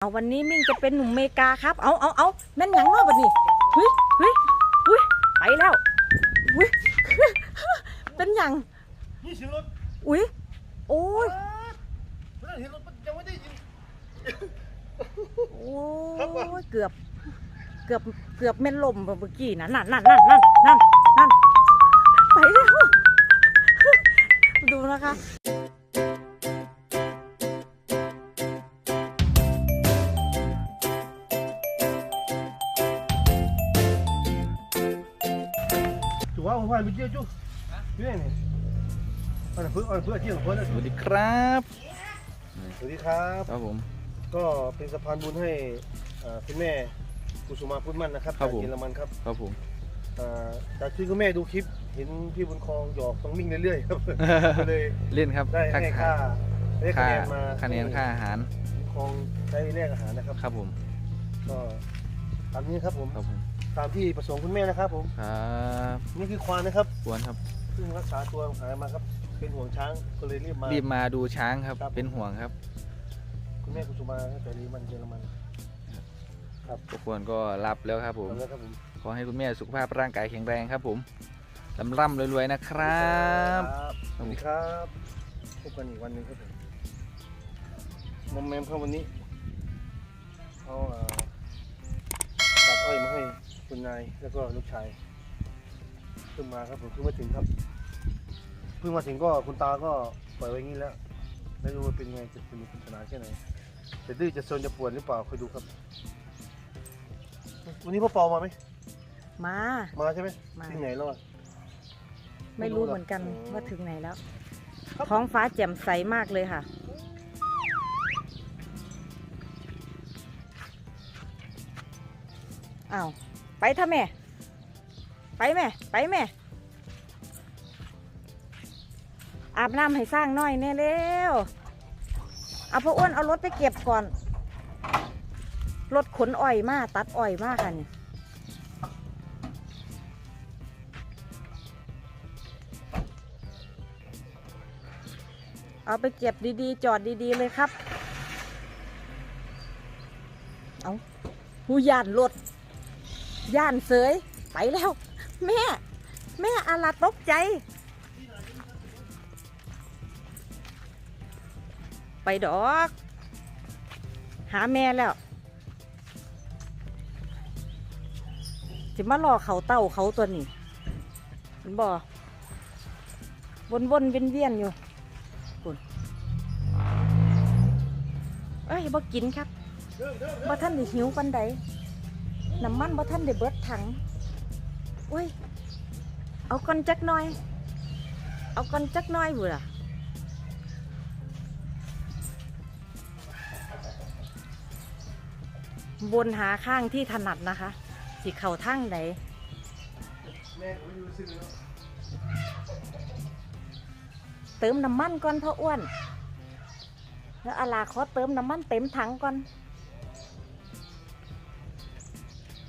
เอาวันนี้มิ่งจะเป็นหนุ่มเมกาครับ เอาเอาเอาแม่นหยังเนาะบัดนี้เฮ้ยเฮ้ยเฮ้ยไปแล้วอุ้ยเป็นหยังนี่เสียงรถอุ้ยโอ้ยไม่ได้เห็นรถมันยังไม่ได้ยินโอ้ครับว่ะยเกือบเกือบเกือบแม่นลมเมื่อกี้นะนั่นนั่นนั่นนั่นนั่นนั่นไปแล้วดูนะคะ จุ๊ว่าผมว่าไปเที่ยวจุ๊เรื่องนี่เอาเพื่อเอาเพื่อเที่ยวเพื่อนสวัสดีครับสวัสดีครับ ครับผม ก็เป็นสะพานบุญให้อ่าคุณแม่กุสุมาพุทธมั่นนะครับครับจากผมเยอรมันครับ ครับผมอ่าจากที่คุณแม่ดูคลิป เห็นพี่บุญครองหยอกต้องวิ่งเรื่อยๆครับก็เลยเล่นครับได้ให้ค่าได้คะค่าแนนมาคะแนนค่าอาหารบุญครองได้แลกอาหารนะครับ ครับผม ก็ตามนี้ครับผมครับผม ตามที่ประสงค์คุณแม่นะครับผมครับนี่คือควานนะครับควรครับซึ่งรักษาตัวหายมาครับ เป็นห่วงช้างก็เลยรีบมารีบมาดูช้างครับครับเป็นห่วงครับ คุณแม่กุสุมาตั้งแต่เยอรมันเยอรมันทุกคนก็รับแล้วครับผมทำแล้วครับผมขอให้คุณแม่สุขภาพร่างกายแข็งแรงครับ ผมลำร่ำรวยๆนะครับสวัสดีครับพบกันอีกวันหนึ่งครับผมมอมแมมครับวันนี้ คุณนายแล้วก็ลูกชายเพิ่งมาครับผมเพิ่งมาถึงครับเพิ่งมาถึงก็คุณตาก็ปล่อยไว้อย่างนี้แล้ว ไม่รู้ว่าเป็นไงจะสนุกสนานแค่ไหนจะดื้อจะโซนจะปวดหรือเปล่าคอยดูครับ วันนี้พ่อปอมาไหมมา มาใช่ไหมมา ที่ไหนแล้วอะ ไม่รู้เหมือนกันอ๋อว่าถึงไหนแล้วครับท้องฟ้าแจ่มใสมากเลยค่ะ อ้าว ไปเถอะแม่ ไปแม่ ไปแม่ อาบน้ำให้สร้างน่อยแน่เร็วเอาพ่ออ้วนเอารถไปเก็บก่อน รถขนอ้อยมาตัดอ้อยมาค่ะนี่เอาไปเก็บดีๆ จอดดีๆเลยครับ เอาหูยานรถ ย่านเสยไปแล้ว แม่ แม่อาลาตกใจ ไปดอก หาแม่แล้วจะมารอเขาเต้าเขาตัวนี้เห็นบ่วนๆเวียนๆอยู่เอ้ยบ่กินครับบ่ท่านหิวปันใด น้ำมันบ่ท่านได้เบิดถังอุ้ย เอาก่อนจักหน่อย เอาก่อนจักหน่อยบุล่ะบนหาข้างที่ถนัดนะคะ สิเข่าทางไหนแม่ผมอยู่ซื้อแล้วเติมน้ำมันก่อนพ่ออ้วน แล้วอาลาขอเติมน้ำมันเต็มถังก่อน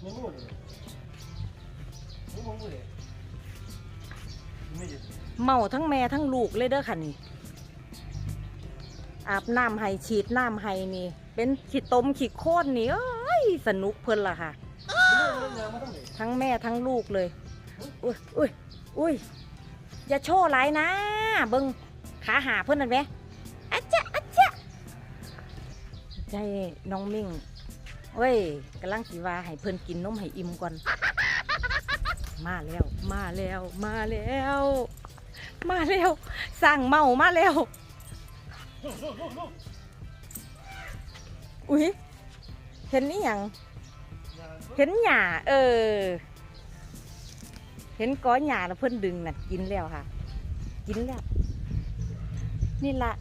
ไม่รู้เลยไม่รู้เลยไม่หยุดเมาทั้งแม่ทั้งลูกเลยเด้อค่ะนี่ อาบน้ำให้ฉีดน้ำให้นี่ เป็นขีดต้มขีดโค่นนี่เอ้ยสนุกเพิ่นละค่ะทั้งแม่ทั้งลูกเลย อุ้ยอุ้ยอุ้ยอย่าโชว์หลายนะ เบิงขาหาเพิ่อนนั่นไหมอะจ๊ะอะจ๊ะใจน้องมิ่ง เว้ยกำลังสีว่าให้เพิ่นกินนมให้อิ่มก่อน มาแล้ว มาแล้ว มาแล้ว มาแล้วสร้างเมามาแล้ว อุ้ยเห็นนี่ยังเห็นหญ้าเออ เห็นก้อหญ้าแล้วเพิ่นดึงน่ะกินแล้วค่ะ กินแล้วนี่ละ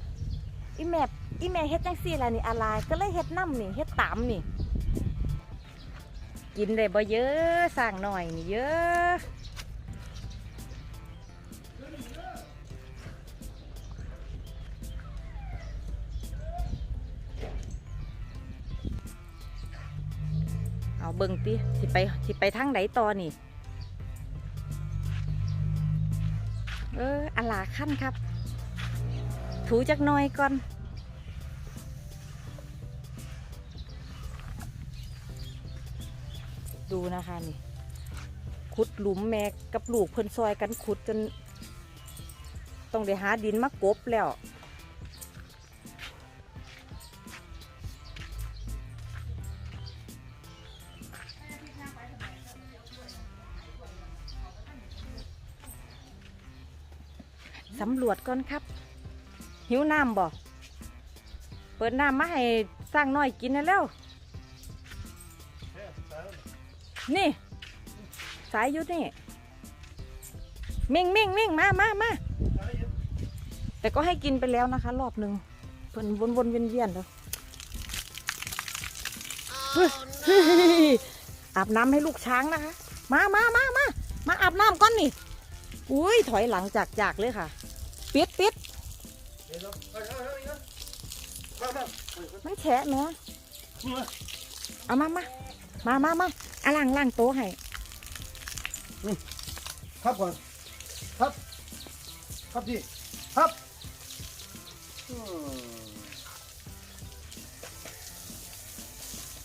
อีแม่อีแม่เฮ็ดจังซี่ล่ะนี่อะไรก็เลยเฮ็ดน้ำนี่เฮ็ดตามนี่ กินได้บ่เยอะสร้างหน่อยนี่เยอะเอาเบิ่งติสิไปสิไปทางไหนต่อนี่ เอออลาขั้นครับ ถูจักหน่อยก่อน ดูนะคะนี่ขุดหลุมแม่กับลูกเพิ่นซอยกันขุดจน ต้องได้หาดินมากบแล้วสำรวจก่อนครับ หิวน้ำบ่เปิดน้ำมาให้สร้างน้อยกินนะแล้ว นี่ สายยู่นี่ มิ่งมิ่งมิ่งมามามาแต่ก็ให้กินไปแล้วนะคะ รอบหนึ่งเพิ่นวนวนเวียนเวียนแล้วเฮ้ยอาบน้ำให้ลูกช้างนะคะ มามามามามาอาบน้ำก่อนนี่ อุ้ยถอยหลังจากจากเลยค่ะ ปิดปิดเดี๋ยวเปเอาเอาเอาเอามามามันแฉะแหม่มาเอามามามามามา อะล่างล่างโต๊ะให้ครับก่อนครับ ครับพี่ครับอืม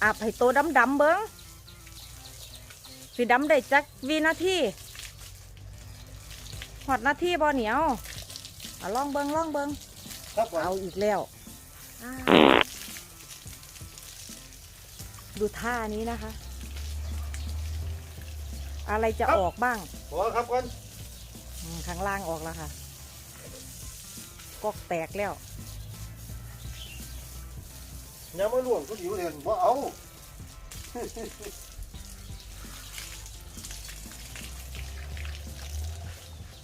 อาบให้โตดำดำๆเบิ้งสิดำได้จักวีนาทีหอดนาทีบ่เหนียวเอาลองเบิ้งลองเบิ้งครับก่อนเอาอีกแล้วอ้าวดูท่านี้นะคะ อะไรจะออกบ้างขอครับก่อนอืมข้างล่างออกแล้วค่ะกอกแตกแล้ว อย่ามาล่วงก็หิวเรียนบ่เอา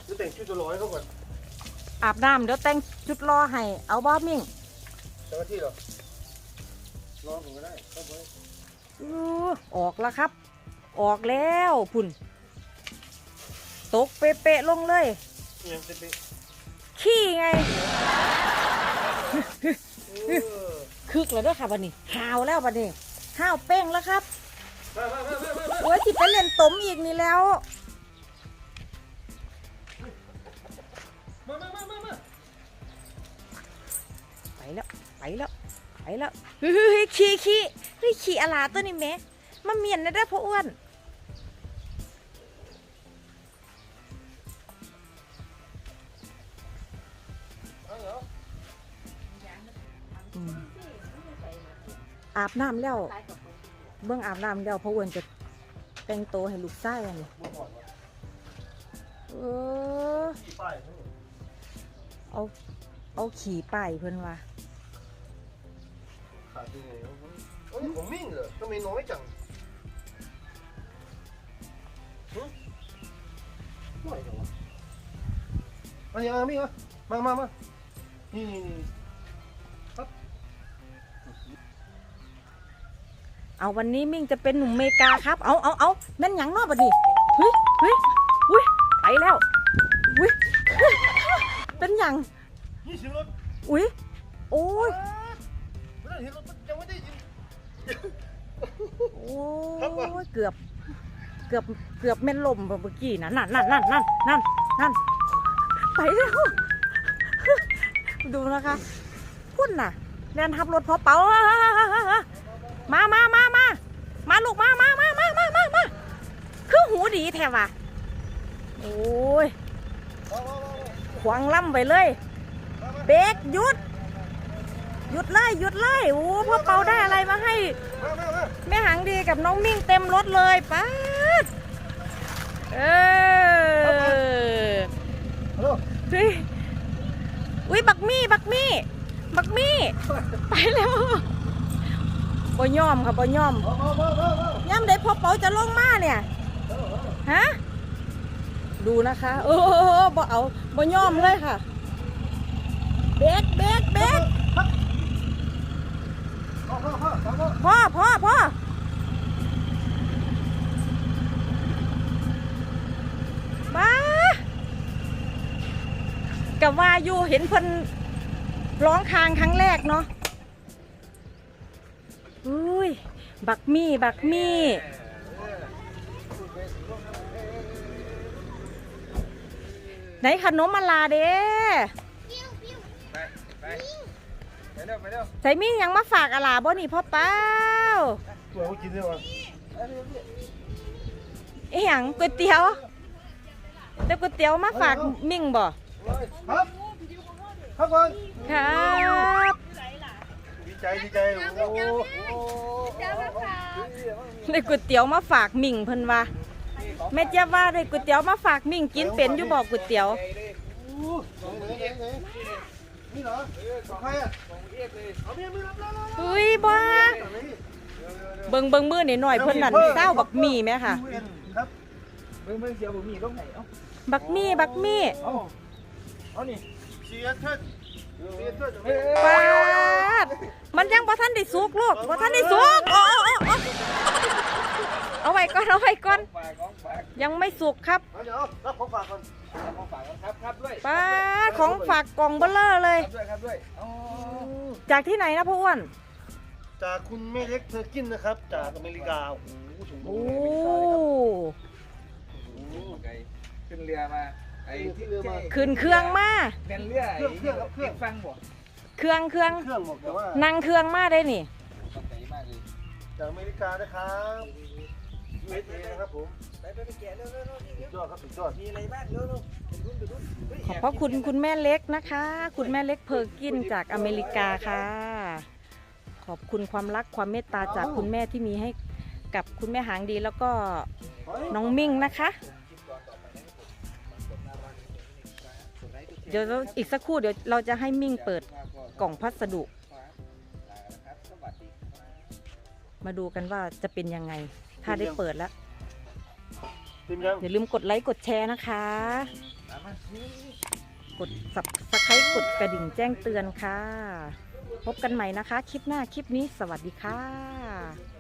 จะแต่งชุดจะร้อยเขาก่อนอาบน้ำเดี๋ยวแต่งจุดรอให้เอาบอมิ่งเจ้าหน้าที่เหรอรอผมก็ได้ครับผมอื้อออกแล้วครับ ออกแล้วพุ่น ตกเป๊ะๆลงเลย ยังเป็นเป็นขี้ไง เออคึกแล้วเด้วยค่ะบันนี้หาวแล้วบันนี้ห้าวเป้งแล้วครับมามามามามาโอ้ยสิไปเล่นตมอีกนี่แล้ว มามามามาไปแล้ว ไปแล้ว ไปแล้วเฮ้ยขี้ขี้เฮ้ยขี้อะไรตัวนี้แหม่ มาเมียนนะเด้อพ่ออ้วนอาบน้ำแล้ว เบื้องอาบน้ำแล้วพ่ออ้วนจะแต่งตัวให้ลูกชายอันนี้บัวหอดวะเออเอา เอาขี่ป้ายเพิ่อนว่าขาดยังไงวะเอ้ยผมมิ่งเหรอทำ ไมน้อยจังหึน้อยจังวะอันนี้อะมิ่งอะมามามานี่นี่นี่เอาวันนี้มิ่งจะเป็นหนุ่มเมกาครับ เอาเอาเอาแม่นหยังเนอกบัดนี้เฮ้ยเฮ้ยอุ้ยไปแล้วอุ้ย เป็นหยังนี่เสียงรถอุ้ยโอ้ยไม่ได้เห็นรถยังไม่ได้ยิน โอ้ยเกือบ เกือบเกือบแม่นลมเมื่อกี้นะนั่นนั่นนั่นนั่นนั่นนั่นไปแล้วดูนะคะพุ่นน่ะเรียนทับรถพอเป๋ามามามามามาลูกมามามามามามามาคือหูดีแท้ว่ะโอ้ยขวางล่ำไปเลย เบรกหยุดหยุดเลยหยุดเลยโอ้พ่อเปาได้อะไรมาให้ แม่หางดีกับน้องมิ่งเต็มรถเลยป๊า เออฮัลโหลเฮ้ยอุ้ยบักมี่บักมี่บักมี่ไปแล้วบ่ยอมค่ะบ่ยอมมามามามามาย่ำได้พ่อเปาจะลงมาเนี่ยฮะดูนะคะเออบ่เอาบ่ยอมเลยค่ะเบรกเบรกเบรกพ่อพ่อพ่อพ่อพ่อ พ่อพ่อพ่อบ้ากับว่า อยู่เห็นเพิ่นร้องคางครั้งแรกเนาะอุ้ย บักมี่ บักมี่ ไหนขนมมาลาเด้ไปไปไปเร็วไปเร็วใส่มิ่งยังมาฝากอะลาบ่นี่พ่อเป้าตัวเขากินได้วะไปเอีหยังก๋วยเตี๋ยวแต่ก๋วยเตี๋ยวมาฝากมิ่งบ่ครับ ครับก่อนครับดีใจดีใจโอ้โหได้ก๋วยเตี๋ยวมาฝากมิ่งเพิ่นว่าแม่เจ้าว่าได้ก๋วยเตี๋ยวมาฝากมิ่งกินเป็นอยู่บ่ก๋วยเตี๋ยวนี่เหรอของใครอะเอาเมียไม่รับแล้วอุ้ยบ้าเบิ่งเบิ่งมือนี่หน่อยเพิ่นนั่นเศร้าบักหมี่แม่ค่ะครับเบิ่งเบิ่งเสียวบ่มีตรงไหนเอ้าบักหมี่บักหมี่เอ้าเอานี่ เชียร์เทิดเชียร์เทิดปาดมันยังบ่ทันได้สุกลูกบ่ทันได้สุกโอ้โอ้โอ้โอ้เอาไว้ก่อนเอาไว้ก่อนฝากของฝากยังไม่สุกครับเอาเดี๋ยวรับของฝากก่อนเอาของฝากก่อนครับครับด้วยปาดของฝากกล่องเบลเลอร์เลย ครับด้วยครับด้วยอ๋อจากที่ไหนนะพ่ออ้วนจากคุณแม่เล็กเธอกินนะครับ จากอเมริกาโอ้โหถึงโอ้อเมริกาเลยครับโอ้ไกลขึ้นเรือมา ไอ้ที่เรือมาขึ้นเครื่องมา แม่นเรือไอ้นี่เก็บฟังบ่เครื่องเครื่องเครื่องบอกแต่ว่านั่งเครื่องมาได้นี่ ต้องไกลมากเลยจากอเมริกานะครับ USA นะครับผมไปไปไปแกะเร็วเร็วเร็วสุดยอดครับสุดยอดมีอะไรบ้างเร็วเร็วเป็นรุ่นเป็นรุ่นเฮ้ยขอบพระคุณคุณแม่เล็กนะคะ คุณแม่เล็กเพอร์กินจากอเมริกาค่ะ ขอบคุณความรักความเมตตาจากคุณแม่ที่มีให้กับคุณแม่หางดีแล้วก็น้องมิ่งนะคะ เดี๋ยวเราอีกสักครู่เดี๋ยวเราจะให้มิ่งเปิดกล่องพัสดุ มาดูกันว่าจะเป็นยังไง ถ้าได้เปิดแล้วทีมยังอย่าลืมกดไลค์กดแชร์นะคะกด subscribe กดกระดิ่งแจ้งเตือนค่ะ พบกันใหม่นะคะ คลิปหน้าคลิปนี้สวัสดีค่ะ